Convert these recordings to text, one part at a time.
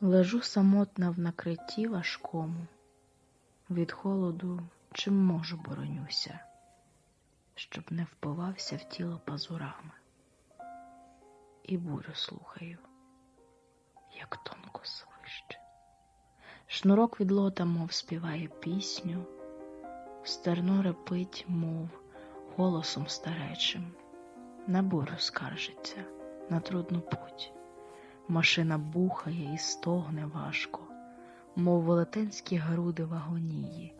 Лежу самотна в накритті важкому, від холоду чим можу боронюся, щоб не впивався в тіло пазурами. І бурю слухаю, як тонко свище. Шнурок від лота, мов співає пісню, стерно репить, мов голосом старечим, на бурю скаржиться, на трудну путь. Машина бухає і стогне важко, мов велетенські груди в агонії.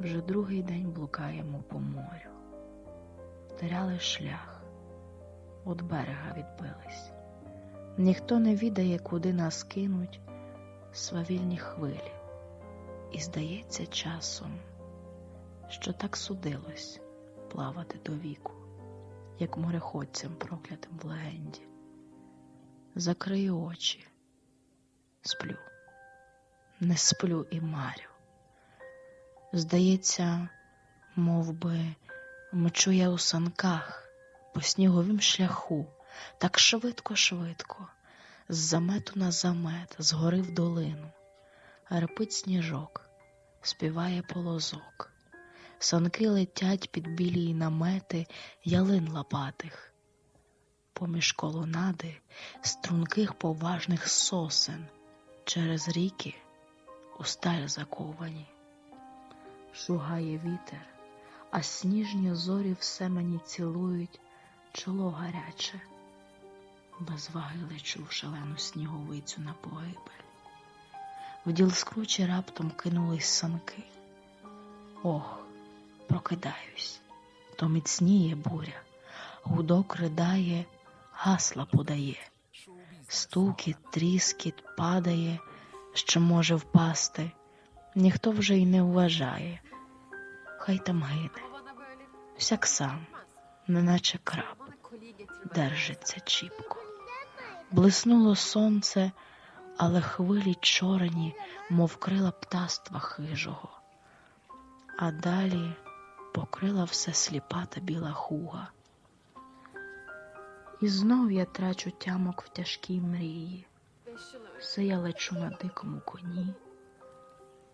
Вже другий день блукаємо по морю, теряли шлях, від берега відбились. Ніхто не відає, куди нас кинуть свавільні хвилі, і здається часом, що так судилось плавати до віку, як мореходцям проклятим в легенді. Закрию очі, сплю, не сплю і марю. Здається, мов би, мчу я у санках по сніговім шляху, так швидко, швидко, з замету на замет, з гори в долину, репить сніжок, співає полозок, санки летять під білі намети ялин лопатих поміж колонади струнких поважних сосен через ріки у сталь заковані. Шугає вітер, а сніжні зорі все мені цілують чоло гаряче. Без ваги лечу в шалену сніговицю на погибель. В діл скручі раптом кинулись санки. Ох, прокидаюсь, то міцніє буря, гудок ридає гасла подає, стукіт, тріскіт падає, що може впасти, ніхто вже й не вважає, хай там гине, всяк сам, неначе краб, держиться чіпко. Блиснуло сонце, але хвилі чорні, мов крила птаства хижого, а далі покрила все сліпа та біла хуга. І знов я трачу тямок в тяжкій мрії. Все я лечу на дикому коні.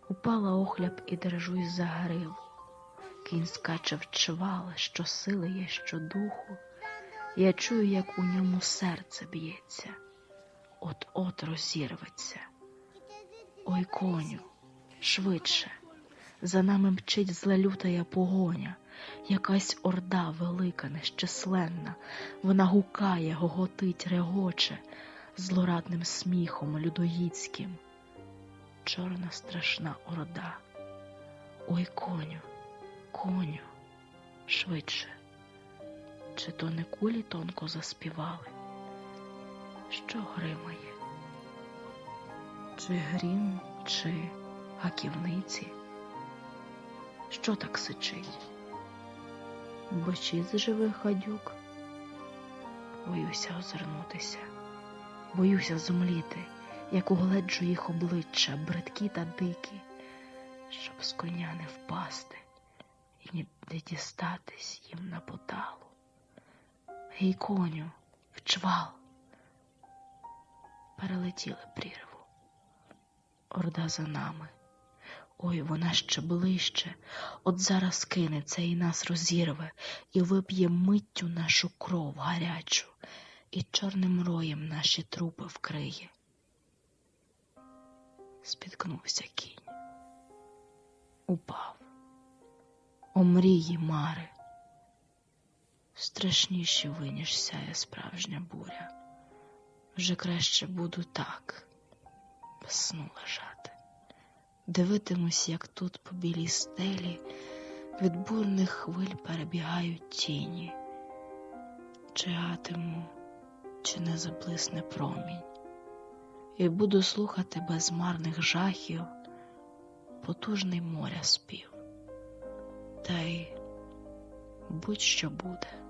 Упала охляб і держусь за грив. Кінь скаче в чвала, що сили є, що духу. Я чую, як у ньому серце б'ється, от-от розірветься. Ой, коню, швидше, за нами мчить зла лютая погоня. Якась орда велика, нещисленна, вона гукає, гоготить, регоче злорадним сміхом людоїцьким. Чорна страшна орда. Ой, коню, коню, швидше. Чи то не кулі тонко заспівали? Що гримає? Чи грім, чи гаківниці? Що так сичить? Бочить живих гадюк. Боюся озирнутися, боюся зумліти, як угледжу їх обличчя, бридкі та дикі, щоб з коня не впасти і не дістатись їм на поталу. Гей, коню, в чвал. Перелетіли прірву. Орда за нами. Ой, вона ще ближче, от зараз кинеться і нас розірве, і вип'є миттю нашу кров гарячу, і чорним роєм наші трупи вкриє. Спіткнувся кінь, упав, о мрії мари, страшніші виніж сяє справжня буря. Вже краще буду так, без сну лежати. Дивитимусь, як тут по білій стелі від бурних хвиль перебігають тіні, чигатиму, чи не заблисне промінь, і буду слухати без марних жахів потужний моря спів, та й будь-що буде.